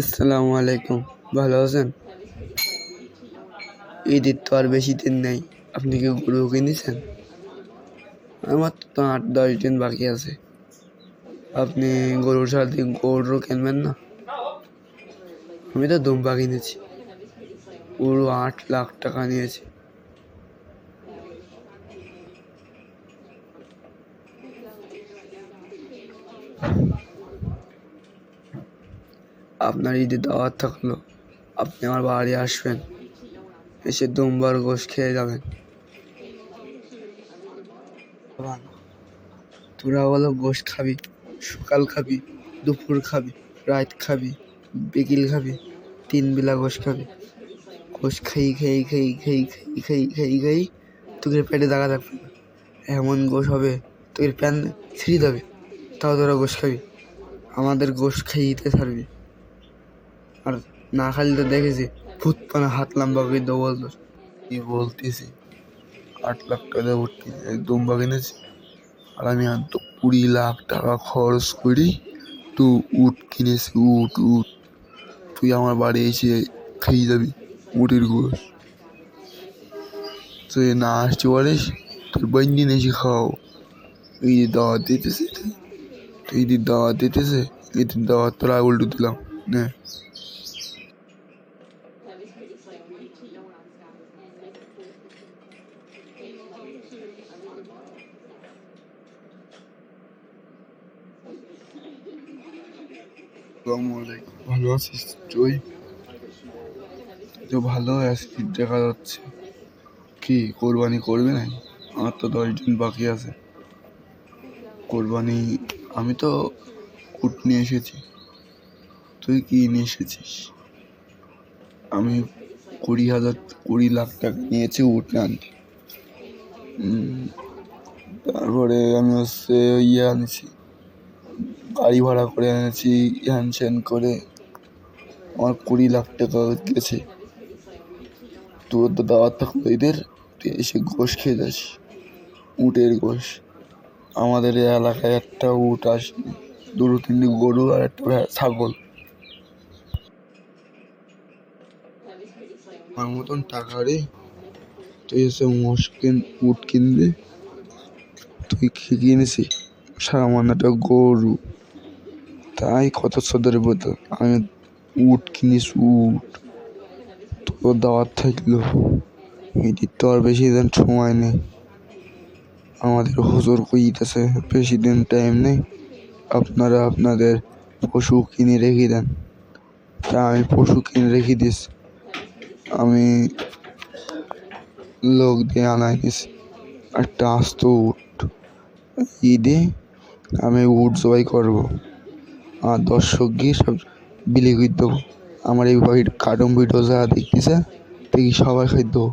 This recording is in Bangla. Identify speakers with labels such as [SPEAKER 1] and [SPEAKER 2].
[SPEAKER 1] আসসালামু আলাইকুম। ভালো আছেন? ঈদের তো আর বেশি দিন নেই। আপনি কি গরু কিনেছেন? আমার তো আট, দশ দিন বাকি আছে। আপনি গরুর সাথে গরু কিনবেন না? আমি তো দুম্বা কিনেছি। গরু আট লাখ টাকা নিয়েছি। আপনার ঈদের দাওয়াত থাকল, আপনি আমার বাড়ি আসবেন, এসে দুমবার গোশ খেয়ে যাবেন। তোরা বলো গোশ খাবি, সকাল খাবি, দুপুর খাবি, রাত খাবি, বিকেল খাবি, তিন বেলা গোশ খাবি। গোশ খাই খাই খাই খাই খাই খাই খাই খাই তোকে পেটে দাগা থাকবে এমন গোশ হবে তোকে প্যান ছিঁড়ে দেবে তাও তোরা গোশ খাবি। আমাদের গোশ খাইতে ছাড়বি। আর না খালি তো দেখেছি, ভূত পানা হাত লম্বা করে দেবো কি বলতেছি? আট লাখ টাকা ভর্তি দুম্বা কিনেছি। আর আমি আর তো কুড়ি লাখ টাকা খরচ করি, তো উট কিনেছি, উট উট। তুই আমার বাড়ি এসে খেয়ে যাবি উটের গোস তুই না আসতে পারিস, তোর বন্ধন এসে খাও। এই যে দাওয়াত দিতেছে, তুই। ঈদের দাওয়াত দিতেছে ঈদের দাওয়াত তোরা উল্টো দিলাম। নে আসসালামু আলাইকুম ভালো আছিস তুই? তো ভালো আছিস দেখা যাচ্ছে। কি কোরবানি করবি না আমার তো দশ দিন বাকি আছে। কোরবানি আমি তো উট নিয়ে এসেছি। তুই কি নিয়ে এসেছিস? আমি কুড়ি হাজার, কুড়ি লাখ টাকা নিয়েছি আনতে তারপরে আমি হচ্ছে ইয়ে আনছি, গাড়ি ভাড়া করে এনেছি হ্যান স্যান করে। আমার কুড়ি লাখ টাকা গেছে। তোর তো দাওয়াত থাকল এদের, তুই এসে গোশ খেয়ে যাস, উটের গোশ। আমাদের এলাকায় একটা উট আসেনি, দুটো তিনটে গরু আর একটা ছাগল। আমার মতন টাকা রে। তুই এসে মোষ কিন, উট কিনবি তুই কিনেছি? সামান্য একটা গরু। তাই কত সদর বোতল। আমি উট কিনিস উট। তোর দাওয়াত থাকল। এটির তো আর বেশি দিন সময় নেই। আমাদের হুজুর কইতেছে বেশি দিন টাইম নেই। আপনারা আপনাদের পশু কিনে রেখে দেন। তা আমি পশু কিনে রেখে দিস আমি লোক দিয়ে আনাই একটা আস্ত উট। ঈদে আমি উট জবাই করব। আর দর্শক গিয়ে সব বিলি করে দেবো। আমার এই বাড়ির কার্টুন ভিডিও যারা দেখতেছে, দেখি সবাই খাই দেবো।